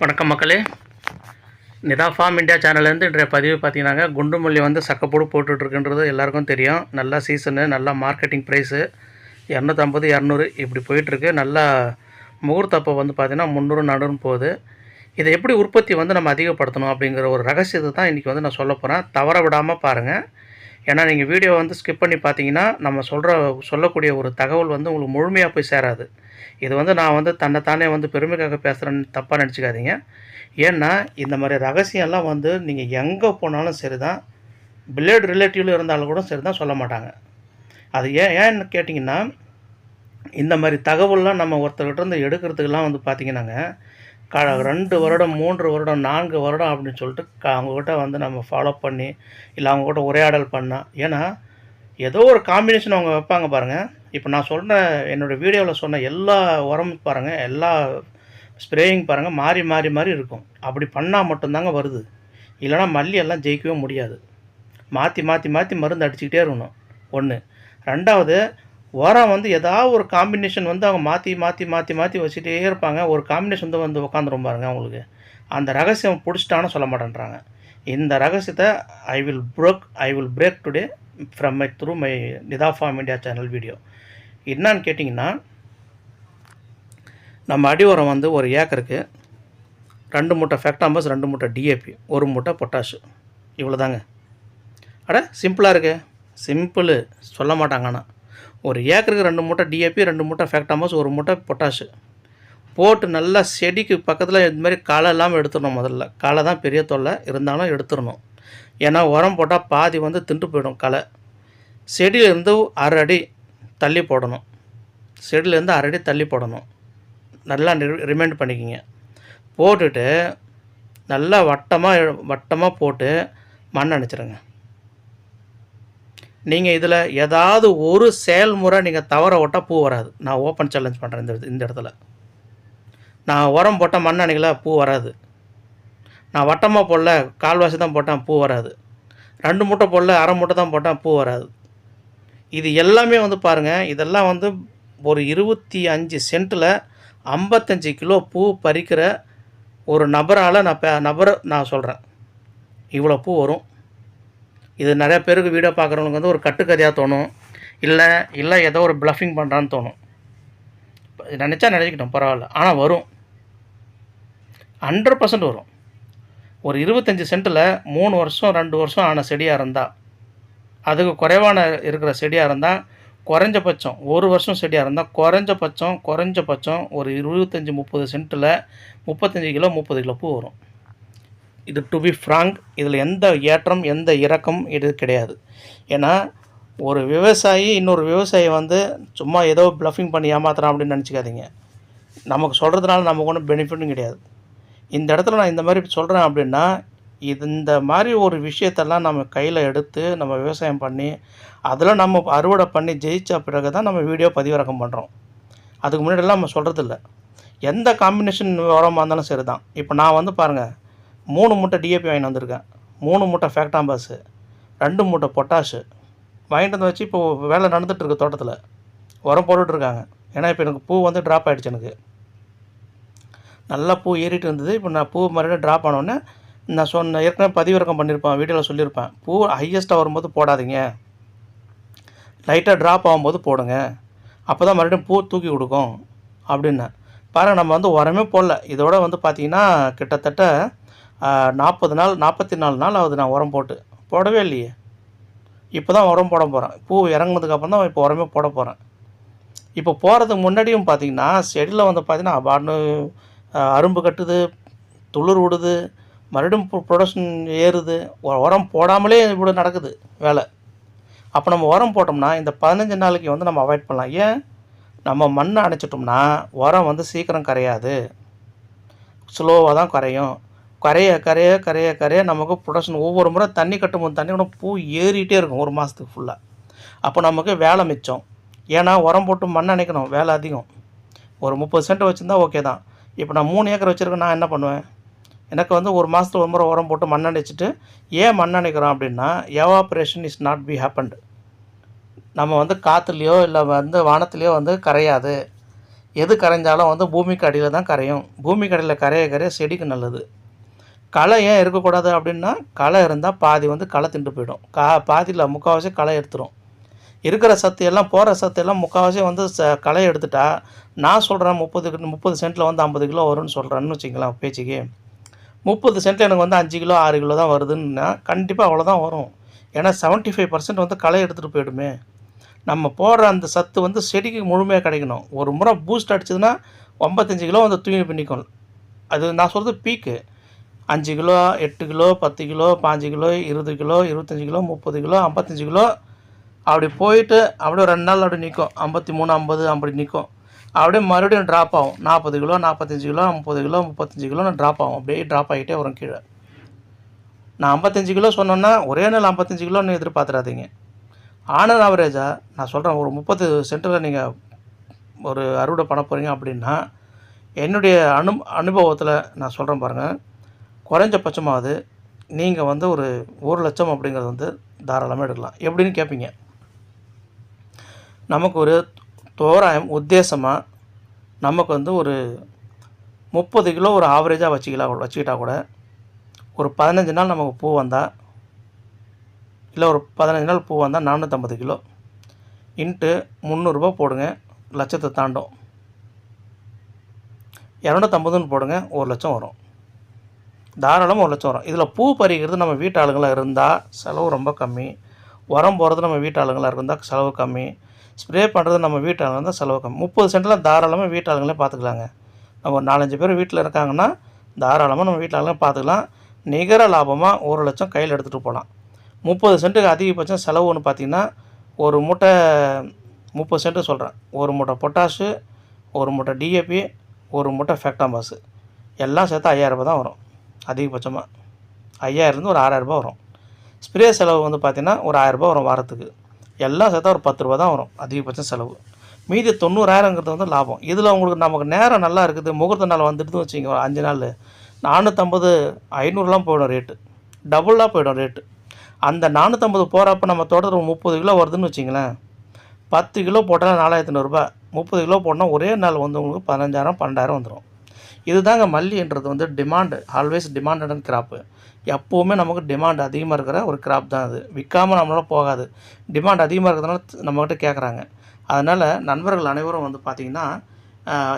வணக்கம் மக்களே. Nita form India சேனல்லேருந்து இன்றைய பதிவு பார்த்தீங்கன்னாங்க குண்டு மல்லி வந்து சக்கப்போடு போட்டுட்ருக்குன்றது எல்லாருக்கும் தெரியும். நல்லா சீசனு நல்லா மார்க்கெட்டிங் ப்ரைஸு இரநூத்தம்பது இரநூறு இப்படி போயிட்டுருக்கு நல்லா முகூர்த்தப்போ வந்து பார்த்திங்கன்னா முந்நூறு நடுன்னு போகுது. இதை எப்படி உற்பத்தி வந்து நம்ம அதிகப்படுத்தணும் அப்படிங்கிற ஒரு ரகசியத்தை தான் இன்றைக்கி வந்து நான் சொல்ல போகிறேன் தவற விடாமல் பாருங்கள் ஏன்னா நீங்கள் வீடியோ வந்து ஸ்கிப் பண்ணி பார்த்தீங்கன்னா நம்ம சொல்கிற சொல்லக்கூடிய ஒரு தகவல் வந்து உங்களுக்கு முழுமையாக போய் சேராது. இது வந்து நான் வந்து தன்னைத்தானே வந்து பெருமைக்காக பேசுகிறேன்னு தப்பாக நினச்சிக்காதீங்க. ஏன்னா இந்த மாதிரி ரகசியம்லாம் வந்து நீங்கள் எங்கே போனாலும் சரி தான் பிளேட் ரிலேட்டிவில் இருந்தாலும் கூட சரி தான் சொல்ல மாட்டாங்க. அது ஏன் ஏன்னு கேட்டிங்கன்னா இந்த மாதிரி தகவல்லாம் நம்ம ஒருத்தர்கிட்ட இருந்து எடுக்கிறதுக்கெல்லாம் வந்து பார்த்தீங்கன்னாங்க க ரெண்டு வருடம் மூன்று வருடம் நான்கு வருடம் அப்படின்னு சொல்லிட்டு க அவங்கக்கிட்ட வந்து நம்ம ஃபாலோ பண்ணி இல்லை அவங்கக்கிட்ட உரையாடல் பண்ணால் ஏன்னா ஏதோ ஒரு காம்பினேஷன் அவங்க வைப்பாங்க பாருங்கள் இப்போ நான் சொன்ன என்னோடய வீடியோவில் சொன்ன எல்லா உரமும் பாருங்கள் எல்லா ஸ்ப்ரேயிங் பாருங்கள் மாறி மாறி மாறி இருக்கும். அப்படி பண்ணால் மட்டும்தாங்க வருது. இல்லைனா மல்லி எல்லாம் ஜெயிக்கவே முடியாது. மாற்றி மாற்றி மாற்றி மருந்து அடிச்சுக்கிட்டே இருக்கணும். ஒன்று ரெண்டாவது உரம் வந்து ஏதாவது ஒரு காம்பினேஷன் வந்து அவங்க மாற்றி மாற்றி மாற்றி மாற்றி வச்சுட்டே இருப்பாங்க. ஒரு காம்பினேஷன் வந்து வந்து உட்காந்துரும் பாருங்க அவங்களுக்கு. அந்த ரகசியம் பிடிச்சிட்டான்னு சொல்ல மாட்டேன்றாங்க. இந்த ரகசியத்தை I will broke I will break today from my through my Nitha farm India channel video என்னான்னு கேட்டிங்கன்னா நம்ம அடி உரம் வந்து ஒரு ஏக்கருக்கு ரெண்டு மூட்டை ஃபேக்டாம்பஸ் ரெண்டு மூட்டை டிஏபி ஒரு மூட்டை பொட்டாஷு இவ்வளோதாங்க அட சிம்பிளாக இருக்கு. சிம்பிள் சொல்ல மாட்டாங்க ஆனால் ஒரு ஏக்கருக்கு ரெண்டு மூட்டை டிஏபி ரெண்டு மூட்டை ஃபேக்டாமஸ் ஒரு மூட்டை பொட்டாஷு போட்டு நல்லா செடிக்கு பக்கத்தில் இது மாதிரி களை இல்லாமல் எடுத்துடணும் முதல்ல. களை தான் பெரிய தொல்லை. இருந்தாலும் எடுத்துடணும். ஏன்னா உரம் போட்டால் பாதி வந்து திண்டு போயிடும் களை. செடியிலேருந்து அரை அடி தள்ளி போடணும். செடியிலேருந்து அரை அடி தள்ளி போடணும். நல்லா ரிமைண்ட் பண்ணிக்கிங்க. போட்டுட்டு நல்லா வட்டமாக வட்டமாக போட்டு மண் அணைச்சிருங்க நீங்கள் இதில் ஏதாவது ஒரு செயல்முறை நீங்கள் தவற விட்டால் பூ வராது. நான் ஓப்பன் சேலஞ்ச் பண்ணுறேன் இந்த இந்த இடத்துல. நான் உரம் போட்டால் மண் பூ வராது. நான் வட்டமாக போடல கால்வாசி தான் போட்டேன் பூ வராது. ரெண்டு மூட்டை போடல அரை மூட்டை தான் போட்டேன் பூ வராது. இது எல்லாமே வந்து பாருங்கள் இதெல்லாம் வந்து ஒரு இருபத்தி அஞ்சு சென்ட்டில் ஐம்பத்தஞ்சு கிலோ பூ பறிக்கிற ஒரு நபரால் நான் பே நபரை நான் சொல்கிறேன் இவ்வளோ பூ வரும். இது நிறைய பேருக்கு வீடியோ பார்க்குறவங்களுக்கு வந்து ஒரு கட்டுக்கதையாக தோணும். இல்லை இல்லை ஏதோ ஒரு ப்ளஃபிங் பண்ணுறான்னு தோணும். நினச்சா நினச்சிக்கிட்டோம் பரவாயில்ல. ஆனால் வரும். ஹண்ட்ரட் பர்சன்ட் வரும். ஒரு இருபத்தஞ்சி சென்ட்டில் மூணு வருஷம் ரெண்டு வருஷம் ஆன செடியாக இருந்தால் அதுக்கு குறைவான இருக்கிற செடியாக இருந்தால் குறைஞ்சபட்சம் ஒரு வருஷம் செடியாக இருந்தால் குறைஞ்சபட்சம் குறைஞ்சபட்சம் ஒரு இருபத்தஞ்சி முப்பது சென்ட்டில் முப்பத்தஞ்சு கிலோ முப்பது கிலோ பூ வரும். இது டு பி ஃப்ராங்க் இதில் எந்த ஏற்றம் எந்த இறக்கம் இது கிடையாது. ஏன்னா ஒரு விவசாயி இன்னொரு விவசாயி வந்து சும்மா ஏதோ ப்ளஃபிங் பண்ணி ஏமாத்துறான் அப்படின்னு நினச்சிக்காதீங்க. நமக்கு சொல்கிறதுனால நமக்கு ஒன்றும் பெனிஃபிட்டும் கிடையாது. இந்த இடத்துல நான் இந்த மாதிரி சொல்கிறேன் அப்படின்னா இது இந்த மாதிரி ஒரு விஷயத்தெல்லாம் நம்ம கையில் எடுத்து நம்ம விவசாயம் பண்ணி அதில் நம்ம அறுவடை பண்ணி ஜெயித்த பிறகு தான் நம்ம வீடியோ பதிவிறக்கம் பண்ணுறோம் அதுக்கு முன்னாடிலாம் நம்ம சொல்கிறதில்ல எந்த காம்பினேஷன் உரமாக இருந்தாலும் சரி தான் இப்போ நான் வந்து பாருங்கள் மூணு மூட்டை டிஏபி வாங்கிட்டு வந்திருக்கேன். மூணு மூட்டை ஃபேக்டாம்பாஸு ரெண்டு மூட்டை பொட்டாஷு வாங்கிட்டு வந்து வச்சு இப்போ வேலை நடந்துகிட்ருக்கு தோட்டத்தில். உரம் போட்டுட்ருக்காங்க ஏன்னா இப்போ எனக்கு பூ வந்து ட்ராப் ஆகிடுச்சு எனக்கு. நல்லா பூ ஏறிட்டு இருந்தது. இப்போ நான் பூ மறுபடியும் ட்ராப் ஆனோடனே நான் சொன்ன ஏற்கனவே பதிவிறக்கம் பண்ணியிருப்பேன் வீடியோவில் சொல்லியிருப்பேன். பூ ஹையஸ்ட்டாக வரும்போது போடாதீங்க. லைட்டாக ட்ராப் ஆகும்போது போடுங்க. அப்போ தான் மறுபடியும் பூ தூக்கி கொடுக்கும். அப்படின்னேன். பாருங்கள் நம்ம வந்து உரமே போடல. இதோட வந்து பார்த்திங்கன்னா கிட்டத்தட்ட நாற்பது நாள் நாற்பத்தி நாலு நாள் ஆகுது நான் உரம் போட்டு. போடவே இல்லையே. இப்போ தான் உரம் போட போகிறேன் பூ இறங்குனதுக்கப்புறம் தான் இப்போ உரமே போட போகிறேன் இப்போ போகிறதுக்கு முன்னாடியும் பார்த்தீங்கன்னா செடியில் வந்து பார்த்தீங்கன்னா அபார்னு அரும்பு கட்டுது துளிர் விடுது மறுபடியும் ப்ரொடக்ஷன் ஏறுது. உரம் போடாமலே இப்படி நடக்குது வேலை. அப்போ நம்ம உரம் போட்டோம்னா இந்த பதினஞ்சு நாளைக்கு வந்து நம்ம அவாய்ட் பண்ணலாம். ஏன்? நம்ம மண்ணை அணைச்சிட்டோம்னா உரம் வந்து சீக்கிரம் கரையாது. ஸ்லோவாக தான் கரையும். கரைய கரைய கரைய கரைய நமக்கு ப்ரொடக்ஷன் ஒவ்வொரு முறை தண்ணி கட்டும்போது தண்ணி கூட பூ ஏறிட்டே இருக்கும் ஒரு மாதத்துக்கு ஃபுல்லாக அப்போ நமக்கு வேலை மிச்சம். ஏன்னா உரம் போட்டு மண் அணைக்கணும் வேலை அதிகம். ஒரு முப்பது சென்ட் வச்சுருந்தா ஓகே தான். இப்போ நான் மூணு ஏக்கர் வச்சுருக்கேன் நான் என்ன பண்ணுவேன்? எனக்கு வந்து ஒரு மாதத்துக்கு ஒரு முறை உரம் போட்டு மண் அணைச்சிட்டு ஏன் மண் அணைக்கிறோம் அப்படின்னா evaporation is not be happened நம்ம வந்து காற்றுலையோ இல்லை வந்து வானத்துலேயோ வந்து கரையாது. எது கரைஞ்சாலும் வந்து பூமிக்கு அடியில் தான் கரையும். பூமிக்கு அடியில் கரைய கரைய செடிக்கு நல்லது. களை ஏன் இருக்கக்கூடாது அப்படின்னா களை இருந்தால் பாதி வந்து களை திண்டு போயிடும். கா பாதியில் முக்கால்வாசி களை எடுத்துரும். இருக்கிற சத்து எல்லாம் போகிற சத்து எல்லாம் முக்கால்வாசி வந்து ச களை எடுத்துட்டா நான் சொல்கிறேன் முப்பது முப்பது சென்ட்டில் வந்து ஐம்பது கிலோ வரும்னு சொல்கிறேன்னு வச்சுக்கலாம் பேச்சுக்கு. முப்பது சென்ட்டில் எனக்கு வந்து அஞ்சு கிலோ ஆறு கிலோ தான் வருதுன்னா கண்டிப்பாக அவ்வளோதான் வரும். ஏன்னா 75% ஃபைவ் பர்சன்ட் வந்து களை எடுத்துகிட்டு போயிடுமே. நம்ம போடுற அந்த சத்து வந்து செடிக்கு முழுமையாக கிடைக்கணும். ஒரு முறை பூஸ்ட் அடிச்சதுன்னா ஐம்பத்தஞ்சு கிலோ வந்து தூக்கி பின்னிக்கும் அது நான் சொல்கிறது பீக்கு அஞ்சு கிலோ எட்டு கிலோ பத்து கிலோ பாஞ்சு கிலோ இருபது கிலோ இருபத்தஞ்சி கிலோ முப்பது கிலோ ஐம்பத்தஞ்சு கிலோ. அப்படி போயிட்டு அப்படியே ரெண்டு நாள் அப்படி நிற்கும் ஐம்பத்தி மூணு ஐம்பது அப்படி நிற்கும் அப்படியே மறுபடியும் ட்ராப் ஆகும். நாற்பது கிலோ நாற்பத்தஞ்சு கிலோ முப்பது கிலோ முப்பத்தஞ்சு கிலோ ட்ராப் ஆகும். அப்படியே ட்ராப் ஆகிட்டே வரும் கீழே. நான் ஐம்பத்தஞ்சு கிலோ சொன்னோன்னா ஒரே நாள் ஐம்பத்தஞ்சு கிலோன்னு எதிர்பார்த்துறாதீங்க. ஆனர் ஆவரேஜாக நான் சொல்கிறேன் ஒரு முப்பது சென்டரில் நீங்கள் ஒரு அறுவடை பண்ண போகிறீங்க அப்படின்னா என்னுடைய அனு அனுபவத்தில் நான் சொல்கிறேன் பாருங்கள் குறைஞ்சபட்சமாவது நீங்கள் வந்து ஒரு ஒரு லட்சம் அப்படிங்கிறது வந்து தாராளமாக எடுக்கலாம். எப்படின்னு கேட்பீங்க நமக்கு ஒரு தோராயம் உத்தேசமாக நமக்கு வந்து ஒரு முப்பது கிலோ ஒரு ஆவரேஜாக வச்சுக்கலாம் வச்சுக்கிட்டா கூட ஒரு பதினஞ்சு நாள் நமக்கு பூ வந்தால் இல்லை ஒரு பதினஞ்சு நாள் பூ வந்தால் நானூற்றம்பது கிலோ இன்ட்டு முந்நூறுரூபா போடுங்க லட்சத்தை தாண்டும். இரநூத்தம்பதுன்னு போடுங்க ஒரு லட்சம் வரும். தாராளமாக ஒரு லட்சம் வரும். இதில் பூ பறிக்கிறது நம்ம வீட்டு ஆளுங்களாக இருந்தால் செலவு ரொம்ப கம்மி. உரம் போகிறது நம்ம வீட்டு ஆளுங்களாக இருந்தால் செலவு கம்மி. ஸ்ப்ரே பண்ணுறது நம்ம வீட்டு ஆளுங்க இருந்தால் செலவு கம்மி. முப்பது சென்ட்லாம் தாராளமாக வீட்டு ஆளுங்களே பார்த்துக்கலாங்க நம்ம ஒரு நாலஞ்சு பேர் வீட்டில் இருக்காங்கன்னா தாராளமாக நம்ம வீட்டு ஆளுங்க பார்த்துக்கலாம் நிகர லாபமாக ஒரு லட்சம் கையில் எடுத்துகிட்டு போகலாம் முப்பது சென்ட்டுக்கு அதிகபட்சம் செலவுன்னு பார்த்தீங்கன்னா ஒரு மூட்டை முப்பது சென்ட்டு சொல்கிறேன் ஒரு மூட்டை பொட்டாஷு ஒரு மூட்டை டிஏபி ஒரு மூட்டை ஃபேக்டாம்பாஸு எல்லாம் சேர்த்து ஐயாயிரரூபா தான் வரும். அதிகபட்சமாக ஐயாயிரம்லேருந்து ஒரு ஆறாயிரரூபா வரும். ஸ்ப்ரே செலவு வந்து பார்த்திங்கன்னா ஒரு ஆயிரரூபா வரும் வாரத்துக்கு. எல்லாம் சேர்த்தா ஒரு பத்து ரூபா தான் வரும் அதிகபட்சம் செலவு. மீதி தொண்ணூறாயிரங்கிறது வந்து லாபம். இதில் உங்களுக்கு நமக்கு நேரம் நல்லா இருக்குது முகூர்த்த நாள் வந்துட்டு வச்சுங்க ஒரு அஞ்சு நாள் நானூற்றம்பது ஐநூறுலாம் போயிடும் ரேட்டு டபுளாக போயிடும் ரேட்டு அந்த நானூற்றம்பது போகிறப்ப நம்ம தோட்டத்தில் முப்பது கிலோ வருதுன்னு வச்சிங்களேன். பத்து கிலோ போட்டால் நாலாயிரத்தி நூறுரூபா முப்பது கிலோ போட்டால் ஒரே நாள் வந்து உங்களுக்கு பதினஞ்சாயிரம் பன்னெண்டாயிரம் வந்துடும். இதுதாங்க மல்லின்றது வந்து டிமாண்டு ஆல்வேஸ் டிமாண்டட் கிராப்பு எப்போவுமே நமக்கு டிமாண்ட் அதிகமாக இருக்கிற ஒரு கிராப் தான் அது. விற்காமல் நம்மளால் போகாது. டிமாண்ட் அதிகமாக இருக்கிறதுனால நம்மக்கிட்ட கேட்குறாங்க அதனால் நண்பர்கள் அனைவரும் வந்து பார்த்திங்கன்னா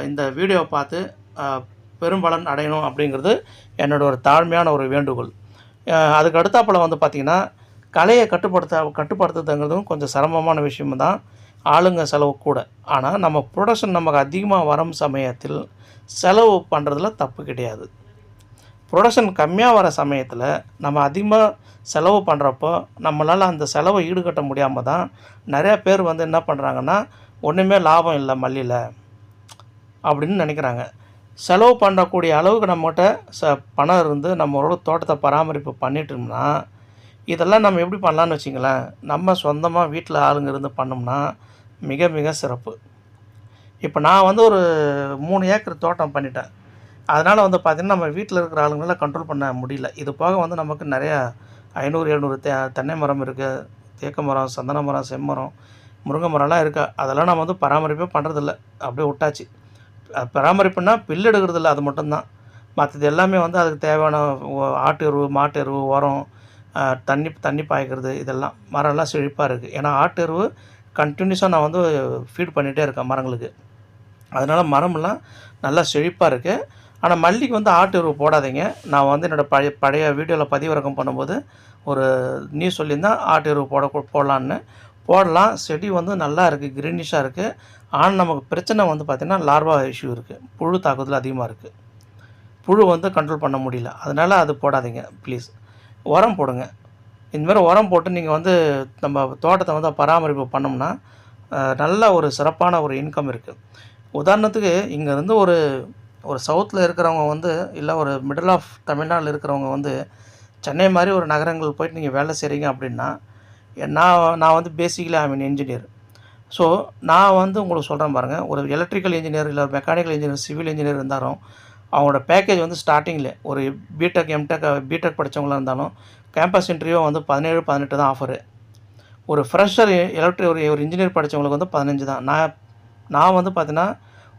இந்த வீடியோவை பார்த்து பெரும்பலன் அடையணும் அப்படிங்கிறது என்னோட ஒரு தாழ்மையான ஒரு வேண்டுகோள். அதுக்கு அடுத்தாப்பில் வந்து பார்த்திங்கன்னா கலையை கட்டுப்படுத்த கட்டுப்படுத்துறதுங்கிறதும் கொஞ்சம் சிரமமான விஷயம் தான் ஆளுங்க செலவு கூட. ஆனால் நம்ம ப்ரொடக்ஷன் நமக்கு அதிகமாக வரும் சமயத்தில் செலவு பண்ணுறதுல தப்பு கிடையாது. ப்ரொடக்ஷன் கம்மியாக வர சமயத்தில் நம்ம அதிகமாக செலவு பண்ணுறப்போ நம்மளால் அந்த செலவை ஈடுகட்ட முடியாமல் தான் நிறையா பேர் வந்து என்ன பண்ணுறாங்கன்னா ஒன்றுமே லாபம் இல்லை மல்லியில் அப்படின்னு நினைக்கிறாங்க. செலவு பண்ணக்கூடிய அளவுக்கு நம்மகிட்ட ச பணம் இருந்து நம்மளோட தோட்டத்தை பராமரிப்பு பண்ணிட்டோம்னா இதெல்லாம் நம்ம எப்படி பண்ணலான்னு வச்சிங்களேன் நம்ம சொந்தமாக வீட்டில் ஆளுங்க இருந்து பண்ணோம்னா மிக மிக சிறப்பு. இப்போ நான் வந்து ஒரு மூணு ஏக்கர் தோட்டம் பண்ணிட்டேன். அதனால் வந்து பார்த்திங்கன்னா நம்ம வீட்டில் இருக்கிற ஆளுங்களால கண்ட்ரோல் பண்ண முடியல. இது போக வந்து நமக்கு நிறையா ஐநூறு எழுநூறு தே தென்னை மரம் இருக்குது தேக்கு மரம் சந்தன மரம் செம்மரம் முருங்கை மரம்லாம் இருக்கா. அதெல்லாம் நம்ம வந்து பராமரிப்பே பண்ணுறதில்ல அப்படியே விட்டாச்சு. பராமரிப்புனா பராமரிப்புன்னா பில் எடுக்கிறதில்ல. அது மட்டும்தான். மற்றது எல்லாமே வந்து அதுக்கு தேவையான ஆட்டு எருவு மாட்டு எருவு உரம் தண்ணி தண்ணி பாய்க்கிறது இதெல்லாம். மரம்லாம் செழிப்பாக இருக்குது ஏன்னா ஆட்டு எருவு கண்டினியூஸாக நான் வந்து ஃபீட் பண்ணிகிட்டே இருக்கேன் மரங்களுக்கு. அதனால் மரமெல்லாம் நல்லா செழிப்பாக இருக்குது ஆனால் மல்லிக்கு வந்து ஆட்டு எருவு போடாதீங்க. நான் வந்து என்னோடய பழைய பழைய வீடியோவில் பதிவிறக்கம் பண்ணும்போது ஒரு நியூஸ் சொல்லியிருந்தேன் ஆட்டு எருவு போட போடலான்னு. போடலாம். செடி வந்து நல்லா இருக்குது க்ரீனிஷாக இருக்குது ஆனால் நமக்கு பிரச்சனை வந்து பார்த்திங்கன்னா லார்வா இஷ்யூ இருக்குது புழு தாக்குதல் அதிகமாக இருக்குது புழு வந்து கண்ட்ரோல் பண்ண முடியல. அதனால் அது போடாதீங்க ப்ளீஸ் உரம் போடுங்க. இந்தமாதிரி உரம் போட்டு நீங்கள் வந்து நம்ம தோட்டத்தை வந்து பராமரிப்பு பண்ணோம்னா நல்ல ஒரு சிறப்பான ஒரு இன்கம் இருக்குது உதாரணத்துக்கு இங்கேருந்து ஒரு ஒரு சவுத்தில் இருக்கிறவங்க வந்து இல்லை ஒரு மிடில் ஆஃப் தமிழ்நாட்டில் இருக்கிறவங்க வந்து சென்னை மாதிரி ஒரு நகரங்கள் போயிட்டு நீங்கள் வேலை செய்கிறீங்க அப்படின்னா நான் நான் வந்து basically I mean engineer so நான் வந்து உங்களுக்கு சொல்கிறேன் பாருங்கள் ஒரு எலக்ட்ரிக்கல் இன்ஜினியர் இல்லை மெக்கானிக்கல் இன்ஜினியர் சிவில் இன்ஜினியர் இருந்தாலும் அவங்களோட பேக்கேஜ் வந்து ஸ்டார்டிங்கில் ஒரு பிடெக் எம்டெக் பிடெக் படித்தவங்களாக இருந்தாலும் கேம்பஸ் இன்டர்வியூ வந்து பதினேழு பதினெட்டு தான் ஆஃபரு ஒரு ஃப்ரெஷர் எலக்ட்ரி ஒரு ஒரு இன்ஜினியர் படித்தவங்களுக்கு வந்து பதினஞ்சு தான். நான் நான் வந்து பார்த்தீங்கன்னா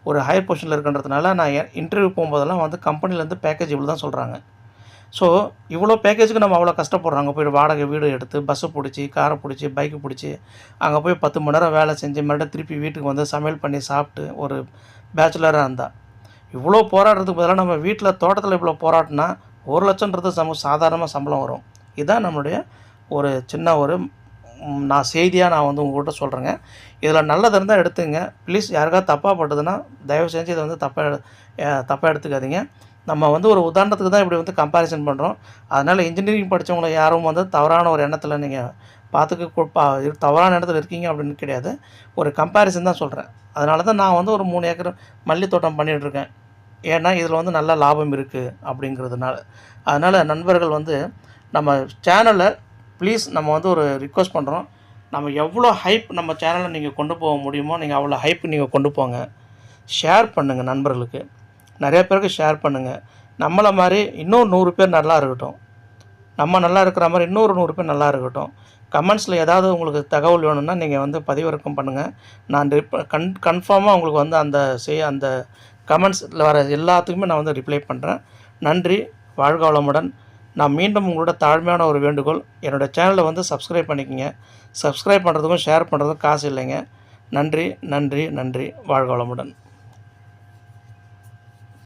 ஒரு ஹையர் பொசிஷனில் இருக்கின்றதுனால நான் இன்டர்வியூ போகும்போதெல்லாம் வந்து கம்பெனிலேருந்து பேக்கேஜ் இவ்வளோ தான் சொல்கிறாங்க ஸோ இவ்வளோ பேக்கேஜுக்கு நம்ம அவ்வளோ கஷ்டப்படுறாங்க போய் வாடகை வீடு எடுத்து பஸ்ஸை பிடிச்சி காரை பிடிச்சி பைக்கு பிடிச்சி அங்கே போய் பத்து மணி நேரம் வேலை செஞ்சு மறுபடியும் திருப்பி வீட்டுக்கு வந்து சமையல் பண்ணி சாப்பிட்டு ஒரு பேச்சுலராக இருந்தால் இவ்வளோ போராடுறதுக்கு பதிலாக நம்ம வீட்டில் தோட்டத்தில் இவ்வளோ போராட்டினா ஒரு லட்சன்றது சம சாதாரணமாக சம்பளம் வரும். இதுதான் நம்மளுடைய ஒரு சின்ன ஒரு நான் செய்தியாக நான் வந்து உங்கள்கிட்ட சொல்கிறேங்க இதில் நல்லது இருந்தால் எடுத்துங்க. ப்ளீஸ் யாருக்காவது தப்பாக பட்டதுன்னா தயவு செஞ்சு இதை வந்து தப்பாக தப்பாக எடுத்துக்காதீங்க. நம்ம வந்து ஒரு உதாரணத்துக்கு தான் இப்படி வந்து கம்பேரிசன் பண்ணுறோம் அதனால் இன்ஜினியரிங் படித்தவங்களை யாரும் வந்து தவறான ஒரு எண்ணத்தில் நீங்கள் பார்த்துக்க தவறான இடத்துல இருக்கீங்க அப்படின்னு கிடையாது. ஒரு கம்பேரிசன் தான் சொல்கிறேன் அதனால தான் நான் வந்து ஒரு மூணு ஏக்கர் மல்லி தோட்டம் பண்ணிகிட்ருக்கேன் ஏன்னா இதில் வந்து நல்ல லாபம் இருக்குது அப்படிங்கிறதுனால. அதனால் நண்பர்கள் வந்து நம்ம சேனலை ப்ளீஸ் நம்ம வந்து ஒரு ரிக்வஸ்ட் பண்ணுறோம் நம்ம எவ்வளோ ஹைப் நம்ம சேனலை நீங்கள் கொண்டு போக முடியுமோ நீங்கள் அவ்வளோ ஹைப் நீங்கள் கொண்டு போங்க. ஷேர் பண்ணுங்கள் நண்பர்களுக்கு. நிறைய பேருக்கு ஷேர் பண்ணுங்கள் நம்மளை மாதிரி இன்னும் நூறு பேர் நல்லா இருக்கட்டும். நம்ம நல்லா இருக்கிற மாதிரி இன்னொரு நூறு பேர் நல்லா இருக்கட்டும். கமெண்ட்ஸில் ஏதாவது உங்களுக்கு தகவல் வேணும்னா நீங்கள் வந்து பதிவிறக்கம் பண்ணுங்கள் நான் ரிப் கன் கன்ஃபார்மாக உங்களுக்கு வந்து அந்த செய் அந்த கமெண்ட்ஸில் வர எல்லாத்துக்குமே நான் வந்து ரிப்ளை பண்ணுறேன் நன்றி வாழ்க வளமுடன் நான் மீண்டும் உங்களோட தாழ்மையான ஒரு வேண்டுகோள் என்னோடய சேனலை வந்து சப்ஸ்கிரைப் பண்ணிக்கோங்க. சப்ஸ்கிரைப் பண்ணுறதுக்கும் ஷேர் பண்ணுறதுக்கும் காசு இல்லைங்க. நன்றி நன்றி நன்றி வாழ்க வளமுடன்